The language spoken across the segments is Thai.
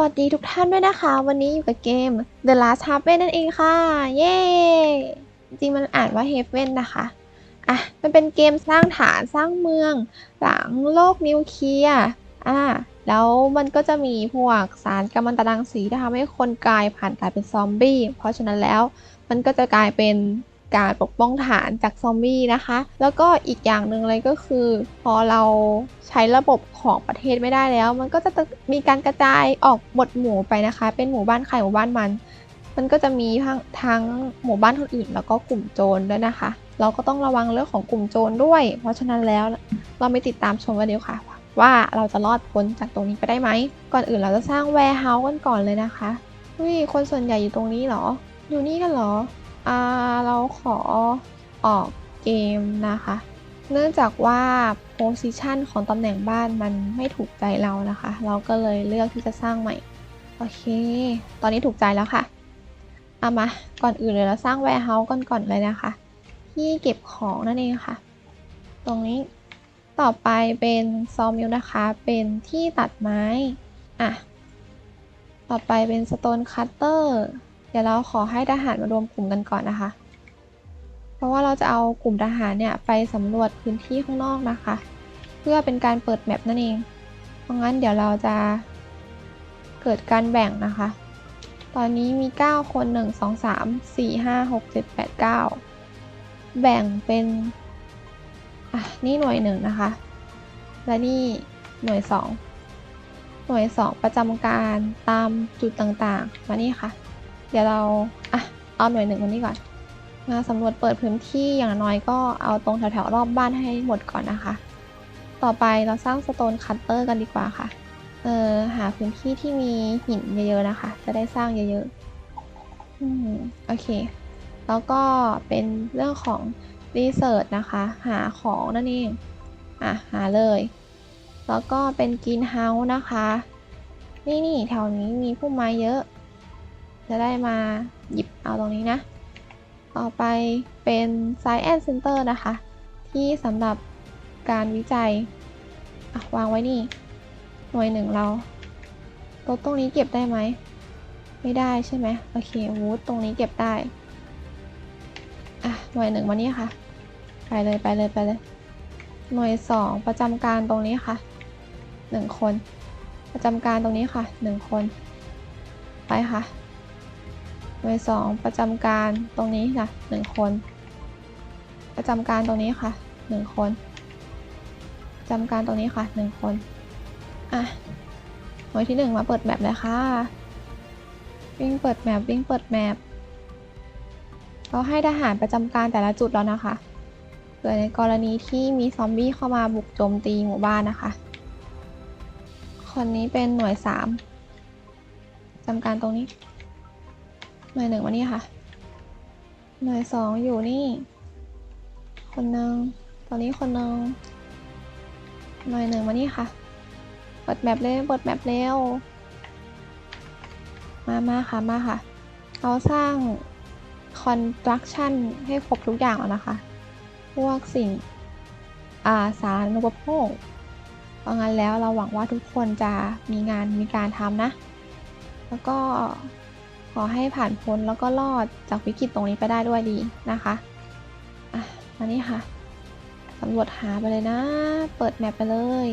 วัสดีทุกท่านด้วยนะคะ วันนี้อยู่กับเกม The Last Haven นั่นเองค่ะ เย้ จริงมันอ่านว่า Haven นะคะ อะ มันเป็นเกมสร้างฐานสร้างเมือง หลังโลกนิวเคลียร์อ่าแล้วมันก็จะมีพวกสารกัมมันตรังสีที่ทำให้คนกลายผ่านกลายเป็นซอมบี้ เพราะฉะนั้นแล้วมันก็จะกลายเป็น การปกป้องฐานจากซอมบี้นะคะ แล้วก็อีกอย่างหนึ่งเลยก็คือ พอเราใช้ระบบของประเทศไม่ได้แล้ว มันก็จะมีการกระจายออกหมดหมู่ไปนะคะ เป็นหมู่บ้านใครหมู่บ้านมัน มันก็จะมีทั้งทั้งหมู่บ้านคนอื่น แล้วก็กลุ่มโจรด้วยนะคะ เราก็ต้องระวังเรื่องของกลุ่มโจรด้วย เพราะฉะนั้นแล้วเราไม่ติดตามชมกันเดียวค่ะว่าเราจะรอดพ้นจากตรงนี้ไปได้ไหม ก่อนอื่นเราจะสร้างแวร์เฮาส์กันก่อนเลยนะคะเฮ้ย คนส่วนใหญ่อยู่ตรงนี้เหรอ อยู่นี่กันเหรอ อ่าเราขอออกเกมนะคะ เนื่องจากว่าโพซิชันของตำแหน่งบ้านมันไม่ถูกใจเรานะคะ เราก็เลยเลือกที่จะสร้างใหม่ โอเค ตอนนี้ถูกใจแล้วค่ะเอามา ก่อนอื่นเลยเราสร้างแวร์เฮาส์ก่อนเลยนะคะ ที่เก็บของนั่นเองค่ะ ตรงนี้ต่อไปเป็นซอมิลนะคะ เป็นที่ตัดไม้ อะ ต่อไปเป็นสโตนคัตเตอร์ เดี๋ยวเราขอให้ทหารมารวมกลุ่มกันก่อนนะคะ เพราะว่าเราจะเอากลุ่มทหารเนี่ยไปสำรวจพื้นที่ข้างนอกนะคะ เพื่อเป็นการเปิดแมปนั่นเอง เพราะงั้นเดี๋ยวเราจะเกิดการแบ่งนะคะ ตอนนี้มี 9 คน 1 2 3 4 5 6 7 8 9 แบ่งเป็น อะ นี่หน่วยหนึ่งนะคะ และนี่หน่วย 2 หน่วย 2 ประจำการตามจุดต่างๆ มานี่ค่ะ เดี๋ยวเราอะเอาหน่วยหนึ่งมานี่ก่อน มาสำรวจเปิดพื้นที่อย่างน้อยก็เอาตรงแถวๆรอบบ้านให้หมดก่อนนะคะ ต่อไปเราสร้างสโตนคัตเตอร์กันดีกว่าค่ะ เออหาพื้นที่ที่มีหินเยอะๆนะคะ จะได้สร้างเยอะๆ อืมโอเค แล้วก็เป็นเรื่องของรีเสิร์ชนะคะ หาของนั่นเอง อะ หาเลย แล้วก็เป็นกรีนเฮาส์นะคะ นี่นี่แถวนี้มีพุ่มไม้เยอะ จะได้มาหยิบเอาตรงนี้นะ ต่อไปเป็น Science Center นะคะ ที่สำหรับการวิจัยอะวางไว้นี่ หน่วยหนึ่งเรารถตรงนี้เก็บได้ไหม ไม่ได้ใช่ไหมโอเควูดตรงนี้เก็บได้ อะ หน่วยหนึ่งมานี่ค่ะ ไปเลยไปเลยไปเลย หน่วยสองประจำการตรงนี้ค่ะหนึ่งคน ประจำการตรงนี้ค่ะหนึ่งคน ไปค่ะ น่วยสองประจำการตรงนี้ค่ะหนึ่งคน ประจำการตรงนี้ค่ะหนึ่งคนประจำการตรงนี้ค่ะหนึ่งคนอะหน่วยที่หนึ่งมาเปิดแมปเลยค่ะวิ่งเปิดแมปวิ่งเปิดแมปเราให้ทหารประจำการแต่ละจุดแล้วนะคะเกิดในกรณีที่มีซอมบี้เข้ามาบุกโจมตีหมู่บ้านนะคะ คนนี้เป็นหน่วยสามจำการตรงนี้ หน่วยหนึ่งมานี่ค่ะ หน่วยสองอยู่นี่ คนหนึ่งตอนนี้คนหนึ่งหน่วยหนึ่งมานี่ค่ะเปิดแมปเร็วเปิดแมปเร็วมามาค่ะ มาค่ะ เราสร้าง construction ให้ครบทุกอย่างแล้วนะคะ พวกสิ่งอ่าสารณูปโภคเพราะงั้นแล้วเราหวังว่าทุกคนจะมีงานมีการทำนะ แล้วก็ อให้ผ่านพ้นแล้วก็รอดจากวิกฤตตรงนี้ไปได้ด้วยดีนะคะอะมานี่ค่ะสำรวจหาไปเลยนะ เปิดแมปไปเลย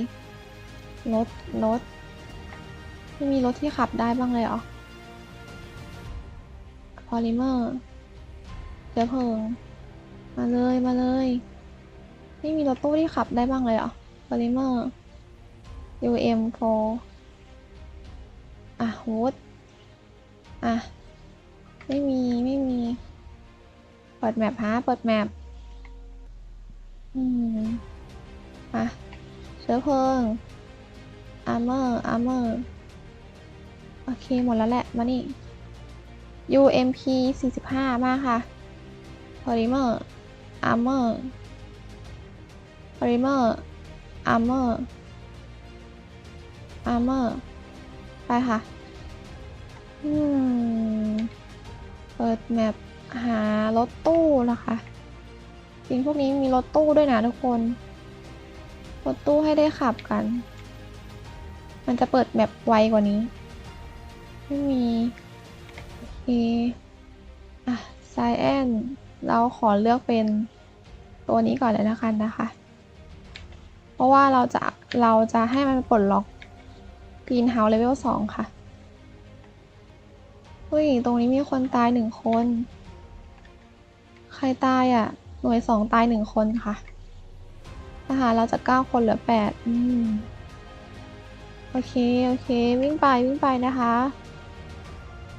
รถ รถ ไม่มีรถที่ขับได้บ้างเลยเหรอพอลิเมอร์เชื้อเพลิง มาเลย มาเลย ไม่มีรถตู้ที่ขับได้บ้างเลยเหรอพอลิเมอร์ UM 4 อะฮูดอะ ไม่มีไม่มีเปิดแมปฮะเปิดแมปอืมอะเชื้อเพลิงอาร์เมอร์อาร์เมอร์โอเค หมดแล้วแหละ มานี่ UMP 45 มาค่ะ Polymer Armor Polymer Armor Armor ไปค่ะ อืม เปิดแมปหารถตู้นะคะ จริงพวกนี้มีรถตู้ด้วยนะทุกคน รถตู้ให้ได้ขับกัน มันจะเปิดแมปไวกว่านี้ ไม่มีโออะไซแอนเราขอเลือกเป็นตัวนี้ก่อนเลยละกันนะคะ เพราะว่าเราจะเราจะให้มันปลดล็อกกรีนเฮาส์เลเวลสองค่ะ เฮ้ยตรงนี้มีคนตายหนึ่งคน ใครตายอะ หน่วยสองตายหนึ่งคนค่ะทหารเราจะเก้าคนเหลือแปดอืม โอเค โอเค วิ่งไป วิ่งไปนะคะ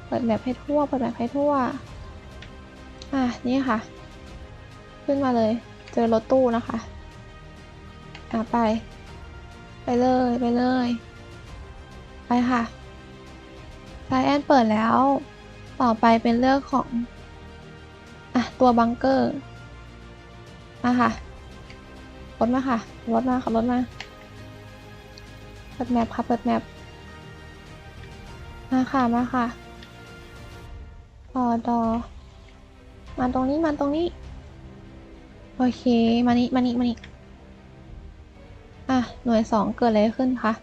เปิดแบบให้ทั่ว เปิดแบบให้ทั่ว อะ นี่ค่ะ ขึ้นมาเลย เจอรถตู้นะคะ อะ ไป ไปเลย ไปเลย ไปค่ะ ไซแอนเปิดแล้ว ต่อไปเป็นเรื่องของ อะ ตัวบังเกอร์ มาค่ะ รถมาค่ะ รถมาขับรถมา เปิดแมปค่ะ เปิดแมป มาค่ะ มาค่ะต่อดอ มาตรงนี้ มาตรงนี้ โอเค มานี่ มานี่ มานี่ อะ หน่วยสองเกิดอะไรขึ้นคะ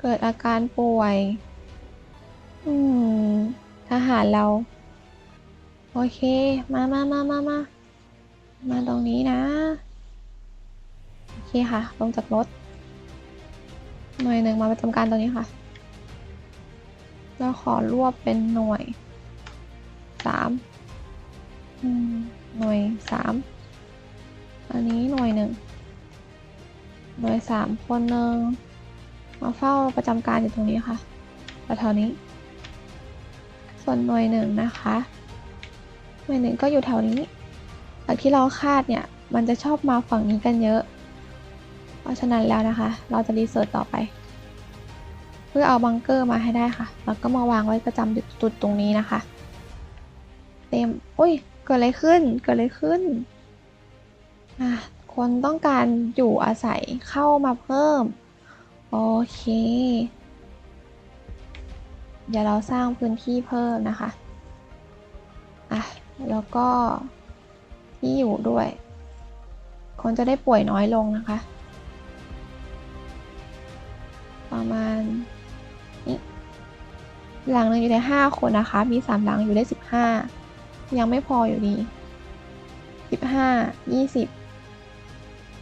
เกิดอาการป่วย อืมทหารเรา โอเค มามามามามามาตรงนี้นะ โอเคค่ะ ลงจากรถ หน่วยหนึ่งมาประจำการตรงนี้ค่ะ เราขอรวบเป็นหน่วยสามหน่วยสามอันนี้หน่วยหนึ่งหน่วยสามคนหนึ่งมาเฝ้าประจำการอยู่ตรงนี้ค่ะแถวๆนี้ ส่วนหน่วยหนึ่งนะคะ หน่วยหนึ่งก็อยู่แถวนี้จากที่เราคาดเนี่ย มันจะชอบมาฝั่งนี้กันเยอะ เพราะฉะนั้นแล้วนะคะ เราจะรีเสิร์ชต่อไป เพื่อเอาบังเกอร์มาให้ได้ค่ะ แล้วก็มาวางไว้ประจำจุดตรงนี้นะคะ เต็มอุ้ย เกิดอะไรขึ้น เกิดอะไรขึ้นอะคนต้องการอยู่อาศัยเข้ามาเพิ่ม โอเค เดี๋ยวเราสร้างพื้นที่เพิ่มนะคะ อะ แล้วก็ที่อยู่ด้วย คนจะได้ป่วยน้อยลงนะคะ ประมาณนี้หลังหนึ่งอยู่ได้5คนนะคะ มีสามหลังอยู่ได้ 15 ยังไม่พออยู่ดี 15 20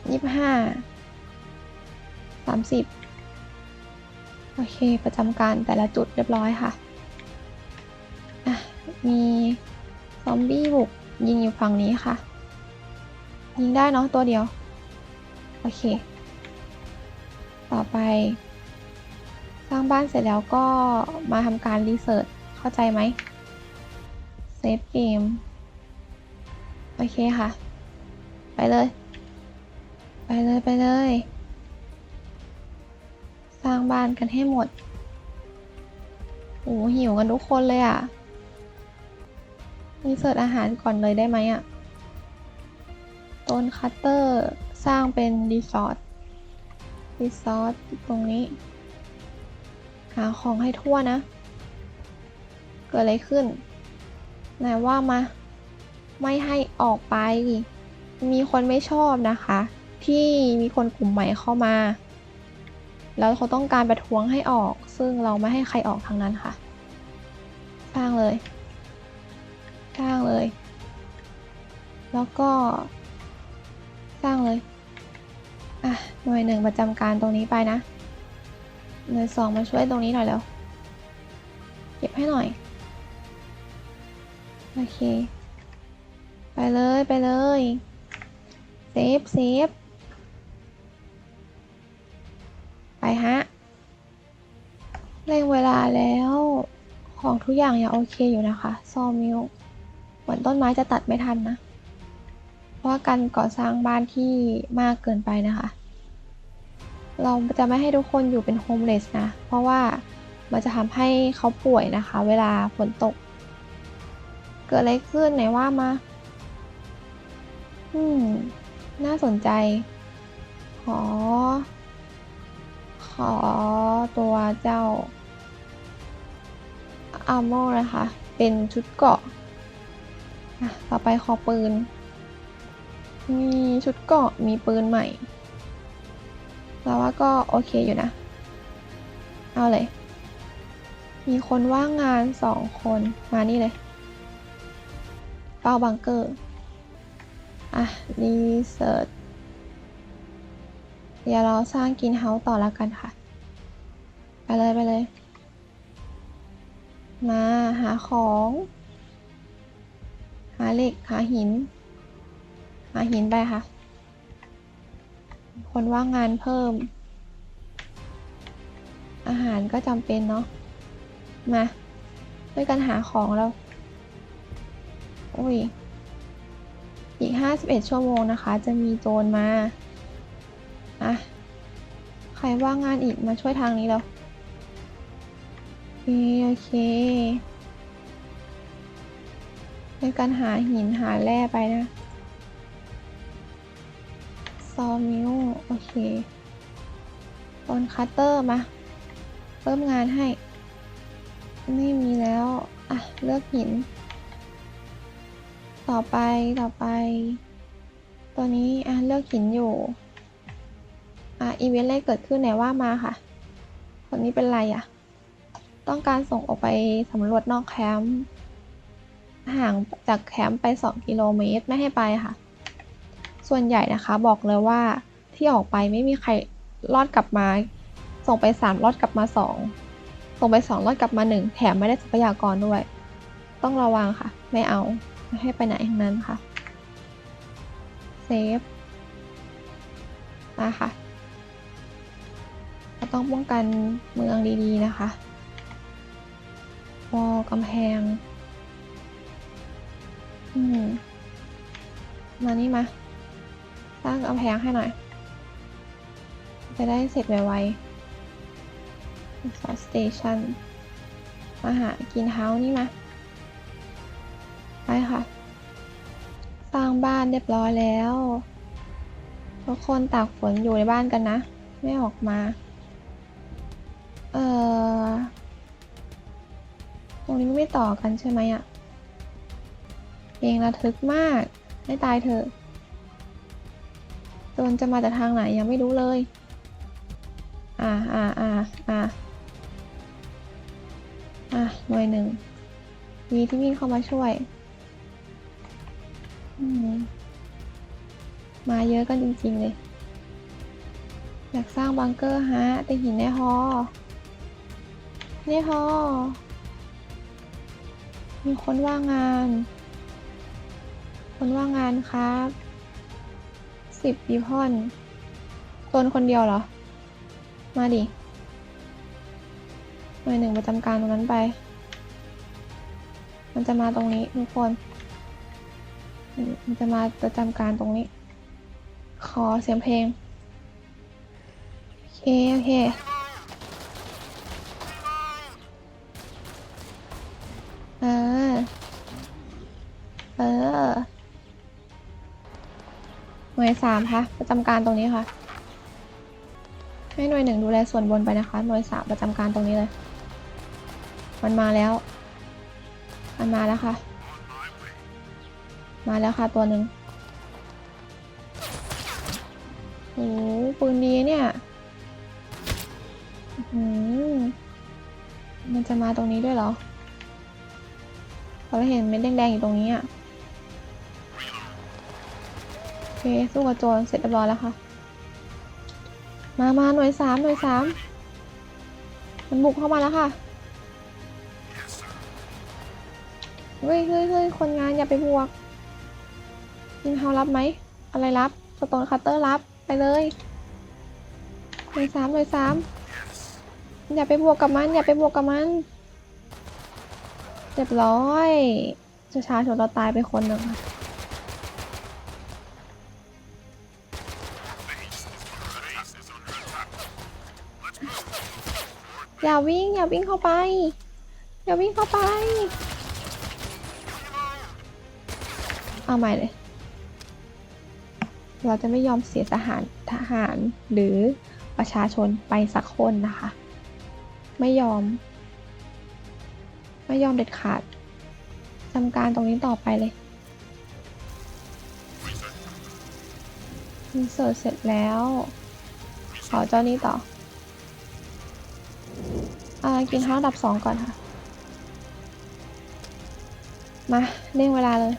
25 30 โอเค ประจำการแต่ละจุดเรียบร้อยค่ะ มีซอมบี้บุกยิงอยู่ฝั่งนี้ค่ะ ยิงได้เนาะตัวเดียว โอเค ต่อไป สร้างบ้านเสร็จแล้วก็มาทำการรีเสิร์ชเข้าใจไหมเซฟเกม โอเคค่ะ ไปเลย ไปเลย ไปเลย ร้างบ้านกันให้หมดโอ้หิวกันทุกคนเลยอะรีเสิร์ชอาหารก่อนเลยได้ไหมอะต้นคัตเตอร์สร้างเป็นรีสอร์ทรีสอร์ทตรงนี้ หาของให้ทั่วนะ เกิดอะไรขึ้นไหนว่ามา ไม่ให้ออกไป มีคนไม่ชอบนะคะ ที่มีคนกลุ่มใหม่เข้ามา แล้วเขาต้องการประท้วงให้ออก ซึ่งเราไม่ให้ใครออกทางนั้นค่ะ สร้างเลย สร้างเลย แล้วก็ สร้างเลย อะ หน่วยหนึ่งประจำการตรงนี้ไปนะ หน่วยสองมาช่วยตรงนี้หน่อยแล้วเก็บให้หน่อย โอเค ไปเลย ไปเลย เซฟ เซฟ ฮะเร่งเวลาแล้ว ของทุกอย่างยังโอเคอยู่นะคะซอมิลเหมือนต้นไม้จะตัดไม่ทันนะ เพราะว่าการก่อสร้างบ้านที่มากเกินไปนะคะ เราจะไม่ให้ทุกคนอยู่เป็นโฮมเลสนะ เพราะว่ามันจะทำให้เขาป่วยนะคะ เวลาฝนตก เกิดอะไรขึ้นไหนว่ามา อืม น่าสนใจ ขอ อตัวเจ้าอาร์โมนะคะ เป็นชุดเกาะต่อไปขอปืน มีชุดเกาะมีปืนใหม่เราว่าก็โอเคอยู่นะ เอาเลย มีคนว่างงานสองคนมานี่เลยเป้าบังเกอร์ อะรีเสิร์ช เดี๋ยวเราสร้างกินเฮาส์ต่อแล้วกันค่ะ ไปเลยไปเลย มาหาของ หาเหล็กหาหิน หาหินไปค่ะ คนว่างงานเพิ่ม อาหารก็จำเป็นเนาะ มาด้วยกันหาของแล้วอุ้ยอีก 51 ชั่วโมงนะคะ จะมีโจรมา รว่างงานอีกมาช่วยทางนี้แล้วโอเคโอเคด้วยการหาหินหาแร่ไปนะ ซอมิวโอเคตอนคัตเตอร์มาเพิ่มงานให้ ไม่มีแล้ว อะ เลือกหิน ต่อไปต่อไป ตัวนี้ อะ เลือกหินอยู่ อะอีเวนต์อะไรเกิดขึ้นไหนว่ามาค่ะ คนนี้เป็นไรอะ ต้องการส่งออกไปสำรวจนอกแคมป์ห่างจากแคมป์ไป 2 กิโลเมตรไม่ให้ไปค่ะ ส่วนใหญ่นะคะบอกเลยว่าที่ออกไปไม่มีใครรอดกลับมา ส่งไป 3 รอดกลับมา 2 ส่งไป 2 รอดกลับมา 1 แถมไม่ได้ทรัพยากรด้วย ต้องระวังค่ะ ไม่เอา ไม่ให้ไปไหนทั้งนั้นค่ะ เซฟ มาค่ะ เราต้องป้องกันเมืองดีๆนะคะวอลกำแพง อืม มานี่มา สร้างกำแพงให้หน่อย จะได้เสร็จไวๆซอสเตชันมาหากินเฮาส์นี่มา ไปค่ะ สร้างบ้านเรียบร้อยแล้ว ทุกคนตากฝนอยู่ในบ้านกันนะ ไม่ออกมา เอ่อตรงนี้ไม่ต่อกันใช่ไหมอะเพลงระทึกมากไม่ตายเถอะโจนจะมาจากทางไหนยังไม่รู้เลย อ่าอ่าอ่าอ่าอะหน่วยหนึ่งมีที่วิ่งเข้ามาช่วยมมาเยอะกันจริงๆเลย อยากสร้างบังเกอร์ฮะแต่หินในฮอ นี่ฮอมีคนว่างงาน คนว่างงานครับสิบปีพอนตนคนเดียวเหรอ มาดิหน่วยหนึ่งประจำการตรงนั้นไป มันจะมาตรงนี้ทุกคน มันจะมาประจำการตรงนี้ ขอเสียงเพลง โอเค โอเค เออ เออ หน่วยสามค่ะประจำการตรงนี้ค่ะ ให้หน่วยหนึ่งดูแลส่วนบนไปนะคะ หน่วยสามประจำการตรงนี้เลย มันมาแล้ว มันมาแล้วค่ะ มาแล้วค่ะตัวหนึ่งโอ้โหปืนดีเนี่ย เห็นเม็ดแดงๆอยู่ตรงนี้อะโอเคสู้กับโจรเสร็จเรียบร้อยแล้วค่ะ มามาหน่วยสามหน่วยสามมันบุกเข้ามาแล้วค่ะเฮ้ยเฮ้ยเฮ้ยคนงานอย่าไปบวกยิงเขารับไหม อะไรรับสโตนคัตเตอร์รับไปเลยหน่วยสามหน่วยสามอย่าไปบวกกับมัน อย่าไปบวกกับมัน เรียบร้อยประชาชนเราตายไปคนหนึ่งอย่าวิ่ง อย่าวิ่งเข้าไป อย่าวิ่งเข้าไป เอาใหม่เลย เราจะไม่ยอมเสียทหารทหารหรือประชาชนไปสักคนนะคะ ไม่ยอม ไม่ยอมเด็ดขาดทำการตรงนี้ต่อไปเลยอินเสิร์ตเสร็จแล้ว ขอเจ้านี้ต่ออ่ากินข้าวดับสองก่อนค่ะ มาเร่งเวลาเลย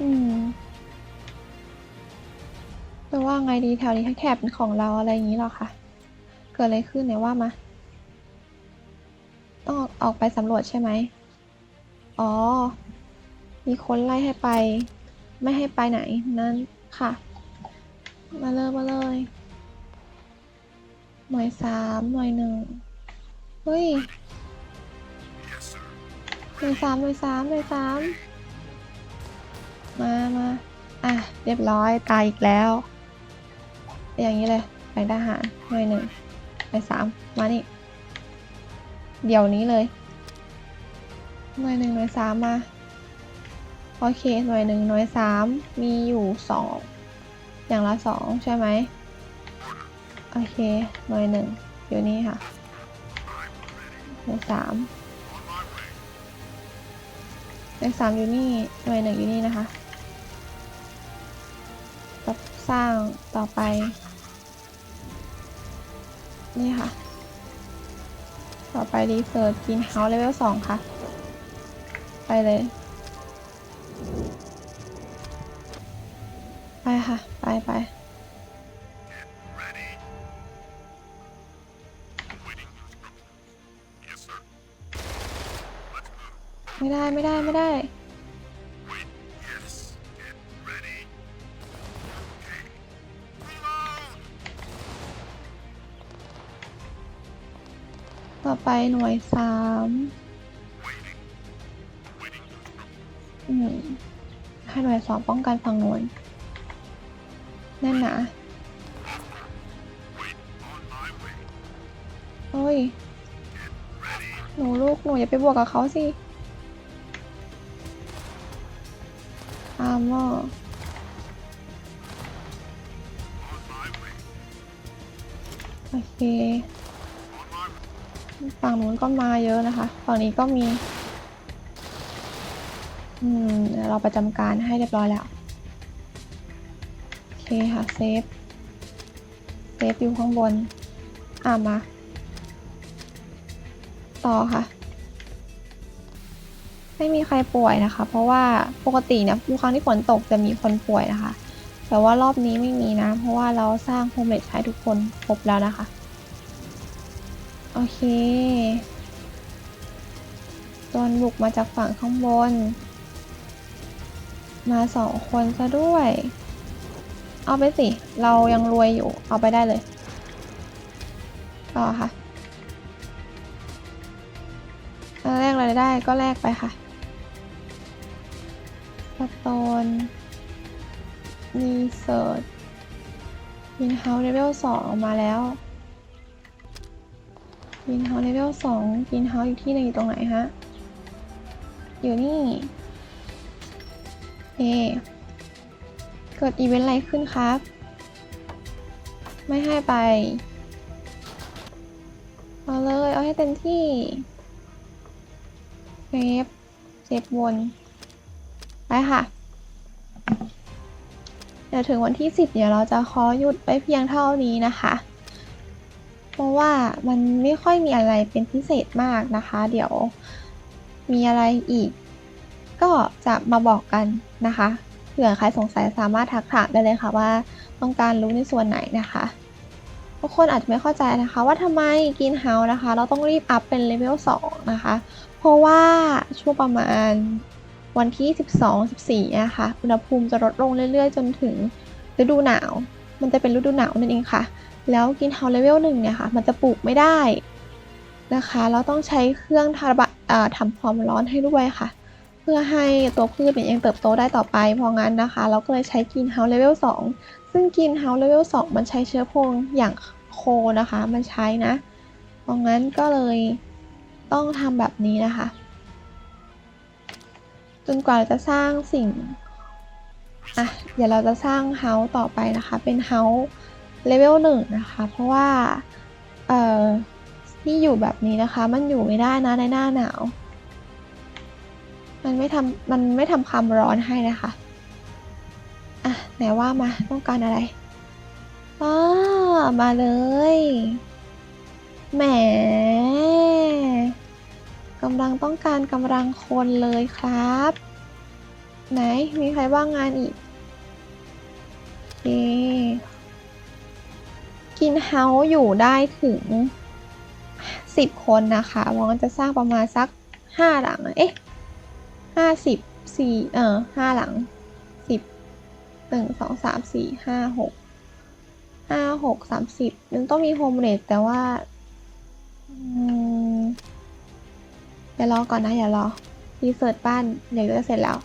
อืมจะว่าไงดีแถวนี้แถบเป็นของเราอะไรอย่างนี้หรอคะ เกิดอะไรขึ้นเนี่ยว่ามา ต้องออกไปสำรวจใช่ไหม อ๋อ มีคนไล่ให้ไป ไม่ให้ไปไหน นั่นค่ะ มาเลยมาเลย หน่วยสามหน่วยหนึ่งเฮ้ย หน่วยสามหน่วยสามหน่วยสามมามาอะ เรียบร้อย ตายอีกแล้ว อย่างนี้เลย ไปทหาร หน่วยหนึ่งหน่วยสาม มานี่ เดี๋ยวนี้เลยหน่วยหนึ่งหน่วยสามมา โอเค หน่วยหนึ่งหน่วยสามมีอยู่สองอย่างละสองใช่ไหมโอเค หน่วยหนึ่งอยู่นี่ค่ะ หน่วยสามหน่วยสามอยู่นี่ หน่วยหนึ่งอยู่นี่นะคะสร้างต่อไป นี่ค่ะ ต่อไปรีเสิร์ชกินเฮาส์เลเวลสองค่ะ ไปเลย ไปค่ะ ไปไปไม่ได้ไม่ได้ไม่ได้ ไปหน่วยสามอืมให้หน่วยสองป้องกันฝั่งโน้นแน่นหนาเฮ้ย หนูลูกหนูอย่าไปบวกกับเขาสิอาร์มอร์โอเค ฝั่งนู้นก็มาเยอะนะคะ ฝั่งนี้ก็มี อืมเราประจำการให้เรียบร้อยแล้ว โอเคค่ะ เซฟ เซฟอยู่ข้างบน อ่ามา ต่อค่ะ ไม่มีใครป่วยนะคะ เพราะว่าปกติเนี่ยทุกครั้งที่ฝนตกจะมีคนป่วยนะคะ แต่ว่ารอบนี้ไม่มีนะ เพราะว่าเราสร้างโฮมเลดให้ทุกคนครบแล้วนะคะ โอเคโดนบุกมาจากฝั่งข้างบน มาสองคนซะด้วย เอาไปสิ เรายังรวยอยู่ เอาไปได้เลย ต่อค่ะแลกอะไรได้ก็แลกไปค่ะสโตนรีเสิร์ชวินเฮาส์เลเวลสองมาแล้ว วินเฮาเลเวลสองวินเฮาอยู่ที่ไหนอยู่ตรงไหนฮะ อยู่นี่เอเกิดอีเวนต์อะไรขึ้นครับ ไม่ให้ไป เอาเลย เอาให้เต็มที่เซฟเซฟวน ไปค่ะ เดี๋ยวถึงวันที่ 10 เดี๋ยวเราจะขอหยุดไปเพียงเท่านี้นะคะ เพราะว่ามันไม่ค่อยมีอะไรเป็นพิเศษมากนะคะ เดี๋ยวมีอะไรอีก ก็จะมาบอกกันนะคะเผื่อใครสงสัยสามารถทักถามได้เลยค่ะว่าต้องการรู้ในส่วนไหนนะคะทุกคนอาจจะไม่เข้าใจนะคะว่าทำไมกินเฮานะคะ เราต้องรีบอัพเป็นเลเวล2นะคะ เพราะว่าช่วงประมาณวันที่ 12-14นะคะอุณหภูมิจะลดลงเรื่อยๆ จนถึงฤดูหนาว มันจะเป็นฤดูหนาวนั่นเองค่ะ แล้วกินเฮาเลเวลหนึ่งเนี่ยค่ะมันจะปลูกไม่ได้นะคะ เราต้องใช้เครื่องทำบะเอ่อทำความร้อนให้ด้วยค่ะ เพื่อให้ตัวพืชเนี่ยยังเติบโตได้ต่อไปเพราะงั้นนะคะ เราก็เลยใช้กินเฮาเลเวล2ซึ่งกินเฮาเลเวล2มันใช้เชื้อเพลิงอย่างโคนะคะ มันใช้นะ เพราะงั้นก็เลยต้องทำแบบนี้นะคะ จนกว่าเราจะสร้างสิ่งอะเดี๋ยวเราจะสร้างเฮาส์ต่อไปนะคะ เป็นเฮาส์ เลเวลหนึ่งนะคะ เพราะว่า เอ่อที่อยู่แบบนี้นะคะ มันอยู่ไม่ได้นะในหน้าหนาว มันไม่ทำมันไม่ทำความร้อนให้นะคะ อะ ไหนว่ามาต้องการอะไรอ้ามาเลย แหมกำลังต้องการกำลังคนเลยครับ ไหน มีใครว่างงานอีกโอเค กินเฮาส์อยู่ได้ถึงสิบคนนะคะวองจะสร้างประมาณสักห้าหลัง เอ๊ะห้าสิบสี่เออห้าหลังสิบหนึ่งสองสามสี่ห้าหกห้าหกสามสิบมันต้องมีโฮมเลสแต่ว่าอืมเดี๋ยวรอก่อนนะ อย่ารอรีเสิร์ชบ้านเดี๋ยวจะเสร็จแล้ว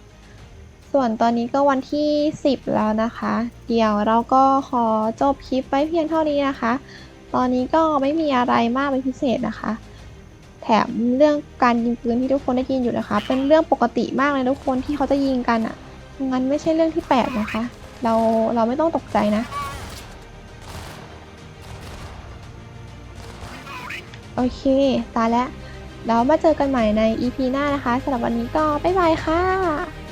ส่วนตอนนี้ก็วันที่ 10 แล้วนะคะ เดี๋ยวเราก็ขอจบคลิปไว้เพียงเท่านี้นะคะ ตอนนี้ก็ไม่มีอะไรมากเป็นพิเศษนะคะ แถมเรื่องการยิงปืนที่ทุกคนได้ยินอยู่นะคะ เป็นเรื่องปกติมากเลยทุกคนที่เขาจะยิงกันอะ่ะงั้นไม่ใช่เรื่องที่แปลกนะคะ เราเราไม่ต้องตกใจนะ โอเค ตายแล้วแล้วมาเจอกันใหม่ใน EP หน้านะคะสำหรับวันนี้ก็บ๊ายบายค่ะ